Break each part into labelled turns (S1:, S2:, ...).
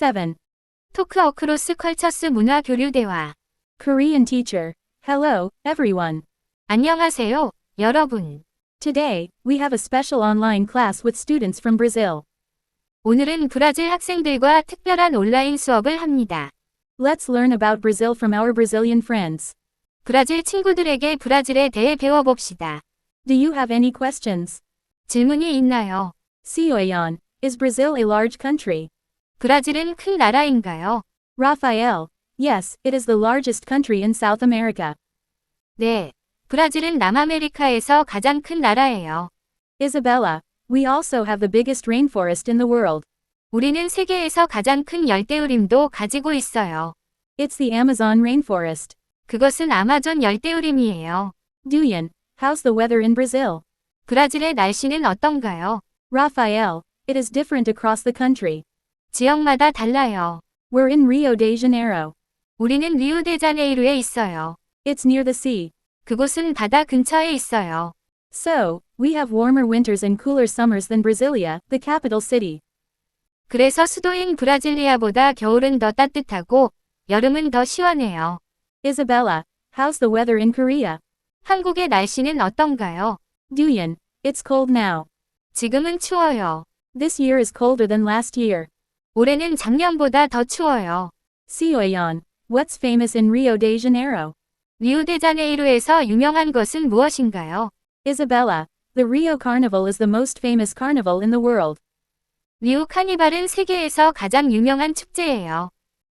S1: 7.
S2: 토크 어크로스 컬처스 문화 교류 대화.
S1: Korean teacher. Hello, everyone.
S2: 안녕하세요, 여러분.
S1: Today, we have a special online class with students from Brazil.
S2: 오늘은 브라질 학생들과 특별한 온라인 수업을 합니다.
S1: Let's learn about Brazil from our Brazilian friends.
S2: 브라질 친구들에게 브라질에 대해 배워봅시다.
S1: Do you have any questions?
S2: 질문이 있나요?
S1: Sioyan, is Brazil a large country?
S2: 브라질은 큰 나라인가요?
S1: Rafael, yes, it is the largest country in South America.
S2: 네. 브라질은 남아메리카에서 가장 큰 나라예요.
S1: Isabella, we also have the biggest rainforest in the world.
S2: 우리는 세계에서 가장 큰 열대우림도 가지고 있어요.
S1: It's the Amazon rainforest.
S2: 그것은 아마존 열대우림이에요.
S1: Duyan, how's the weather in Brazil?
S2: 브라질의 날씨는 어떤가요?
S1: Rafael, it is different across the country.
S2: 지역마다 달라요.
S1: We're in Rio de Janeiro.
S2: 우리는 리우데자네이루에 있어요.
S1: It's near the sea.
S2: 그곳은 바다 근처에 있어요.
S1: So, we have warmer winters and cooler summers than Brasilia, the capital city.
S2: 그래서 수도인 브라질리아보다 겨울은 더 따뜻하고 여름은 더 시원해요.
S1: Isabella, how's the weather in Korea?
S2: 한국의 날씨는 어떤가요?
S1: Duyan, it's cold now.
S2: 지금은 추워요.
S1: This year is colder than last year.
S2: 올해는 작년보다 더 추워요.
S1: Sioyan, what's famous in Rio de Janeiro?
S2: 리우데자네이루에서 유명한 것은 무엇인가요?
S1: Isabella, the Rio Carnival is the most famous carnival in the world.
S2: 리우 카니발은 세계에서 가장 유명한 축제예요.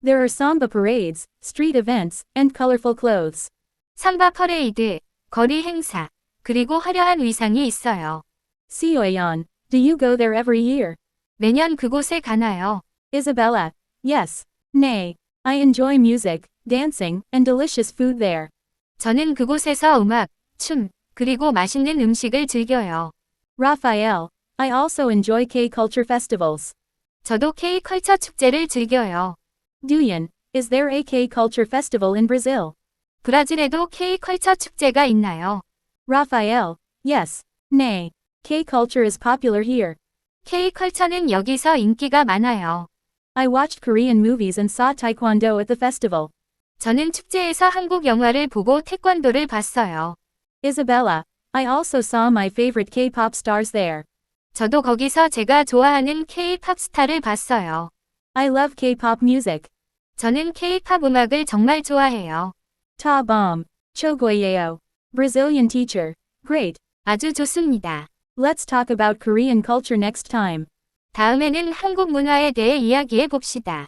S1: There are samba parades, street events, and colorful clothes.
S2: 삼바 퍼레이드, 거리 행사, 그리고 화려한 의상이 있어요.
S1: Sioyan, do you go there every year?
S2: 매년 그곳에 가나요?
S1: Isabella, yes. Nay, I enjoy music, dancing, and delicious food there.
S2: 저는 그곳에서 음악, 춤, 그리고 맛있는 음식을 즐겨요.
S1: Raphael, I also enjoy K-culture festivals.
S2: 저도 K-컬처 축제를 즐겨요.
S1: Duyan, is there a K-culture festival in Brazil?
S2: 브라질에도 K-컬처 축제가 있나요?
S1: Raphael, yes. Nay, K-culture is popular here.
S2: K-컬처는 여기서 인기가 많아요.
S1: I watched Korean movies and saw Taekwondo at the festival.
S2: 저는 축제에서 한국 영화를 보고 태권도를 봤어요.
S1: Isabella, I also saw my favorite K-pop stars there.
S2: 저도 거기서 제가 좋아하는 K-팝 스타를 봤어요.
S1: I love K-pop music.
S2: 저는 K-팝 음악을 정말 좋아해요.
S1: Ta bomb. Chogoyeo. Brazilian teacher. Great.
S2: 아주 좋습니다.
S1: Let's talk about Korean culture next time.
S2: 다음에는 한국 문화에 대해 이야기해 봅시다.